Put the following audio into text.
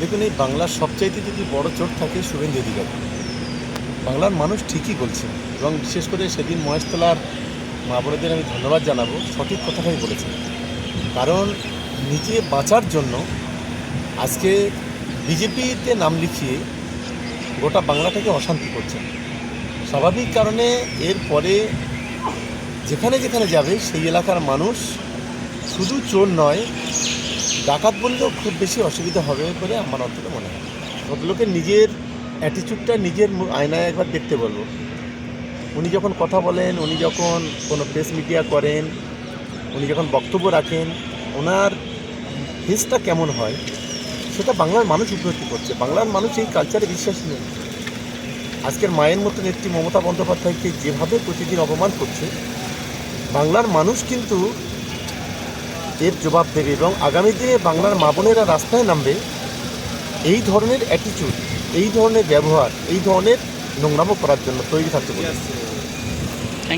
দেখুন, এই বাংলার সবচাইতে যদি বড় চোট থাকে শুভেন্দু অধিকারী। বাংলার মানুষ ঠিকই বলছে এবং বিশেষ করে সেদিন মহেশতলার মা বোনেদের আমি ধন্যবাদ জানাব, সঠিক কথাটাই বলেছেন কারণ নিজে বাঁচার জন্য আজকে বিজেপিতে নাম লিখিয়ে গোটা বাংলাটাকে অশান্তি করছেন স্বাভাবিক কারণে এরপরে যেখানে যেখানে যাবে সেই এলাকার মানুষ শুধু চোর নয় ডাকাত বললেও খুব বেশি অসুবিধা হবে বলে আমার অন্তত মনে হয়। ভদ্রলোকের নিজের অ্যাটিচিউডটা নিজের আয়নায় একবার দেখতে বলব। উনি যখন কথা বলেন, উনি যখন কোনো প্রেস মিডিয়া করেন, উনি যখন বক্তব্য রাখেন, ওনার ফেসটা কেমন হয়, সেটা বাংলার মানুষ উপলব্ধি করছে। বাংলার মানুষ এই কালচারে বিশ্বাস নেই। আজকের মায়ের মতো নেত্রী মমতা বন্দ্যোপাধ্যায়কে যেভাবে প্রতিদিন অপমান করছে, বাংলার মানুষ কিন্তু এর জবাব দেবে এবং আগামী দিনে বাংলার মা বোনেরা রাস্তায় নামবে। এই ধরনের অ্যাটিচিউড এই ধরনের ব্যবহার, এই ধরনের নোংরামো করার জন্য তৈরি থাকতে বলে